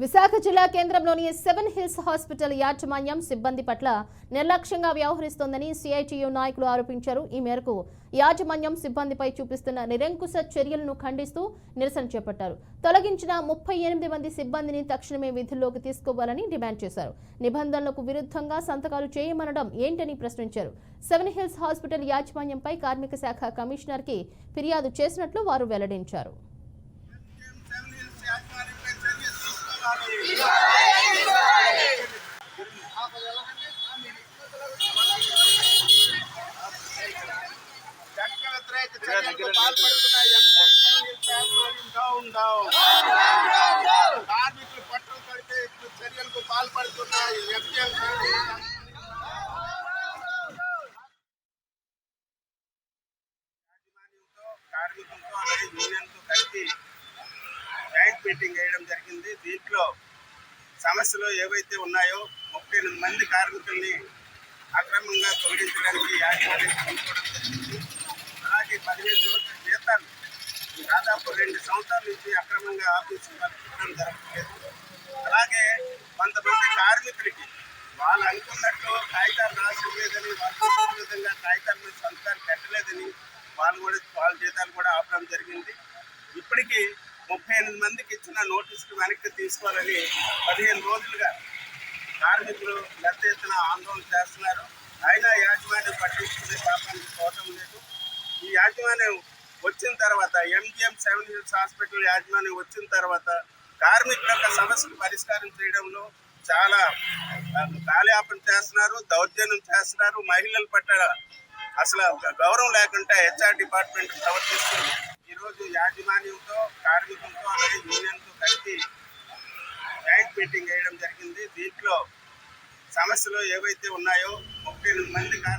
విశాఖ జిల్లా కేంద్రంలోని seven hills hospital యాజమాన్యం సిబ్బంది పట్ల నిర్లక్ష్యంగా వ్యవహరిస్తోందని సిఐటియు నాయకులు ఆరోపించారు. ఈ మేరకు యాజమాన్యం సిబ్బందిపై చూపిస్తున్న నిరంకుశ చర్యలను ఖండిస్తూ నిరసన చేపట్టారు. తొలగించిన ముప్పై ఎనిమిది మంది సిబ్బందిని తక్షణమే విధుల్లోకి తీసుకోవాలని డిమాండ్ చేశారు. నిబంధనలకు విరుద్ధంగా సంతకాలు చేయమనడం ఏంటని ప్రశ్నించారు. సెవెన్ హిల్స్ హాస్పిటల్ యాజమాన్యంపై కార్మిక శాఖ కమిషనర్కి ఫిర్యాదు చేసినట్లు వారు వెల్లడించారు. కార్మికులు పట్టలు కడితే ఇప్పుడు చర్యలకు పాల్పడుతున్నాయి కార్మికులతో అలాగే యూనియన్తో కలిపి జాయింట్ మీటింగ్ వేయడం జరిగింది. దీంట్లో సమస్యలు ఏవైతే ఉన్నాయో ముప్పై ఎనిమిది మంది కార్మికుల్ని అక్రమంగా తొలగించడానికి యాజమాన్యం జరిగింది. అలాగే పదిహేను రోజుల జీతాలు దాదాపు రెండు సంవత్సరాల నుంచి అక్రమంగా ఆఫీసులు నడుపుకోవడం జరగట్లేదు అలాగే కొంతమంది కార్మికులకి వాళ్ళు అనుకున్నట్టు కాగితాలు రాసి లేదని వాళ్ళు విధంగా కాగితాల మీద సంతకాలు పెట్టలేదని వాళ్ళు కూడా వాళ్ళ జీతాలు కూడా ఆపడం జరిగింది. ఇప్పటికీ ముప్పై ఎనిమిది మందికి ఇచ్చిన నోటీసులు వెనక్కి తీసుకోవాలని పదిహేను రోజులుగా కార్మికులు పెద్ద ఎత్తున ఆందోళన చేస్తున్నారు. అయినా యాజమాన్యం పట్టించుకునే పాపానికి పోవటం లేదు. ఈ యాజమాన్యం వచ్చిన తర్వాత ఎంజిఎం సెవెన్ హిల్స్ హాస్పిటల్ యాజమాన్యం వచ్చిన తర్వాత కార్మికుల యొక్క సమస్యలు పరిష్కారం చేయడంలో చాలా కాలయాపన చేస్తున్నారు దౌర్జన్యం చేస్తున్నారు. మహిళల పట్ల అసలు గౌరవం లేకుండా హెచ్ఆర్ డిపార్ట్మెంట్ ప్రవర్తిస్తుంది. ఈరోజు యాజమాన్యంతో కార్మికులతో అలాగే యూనియన్తో కలిపి జాయింట్ మీటింగ్ వేయడం జరిగింది. దీంట్లో సమస్యలు ఏవైతే ఉన్నాయో ముప్పై ఎనిమిది మంది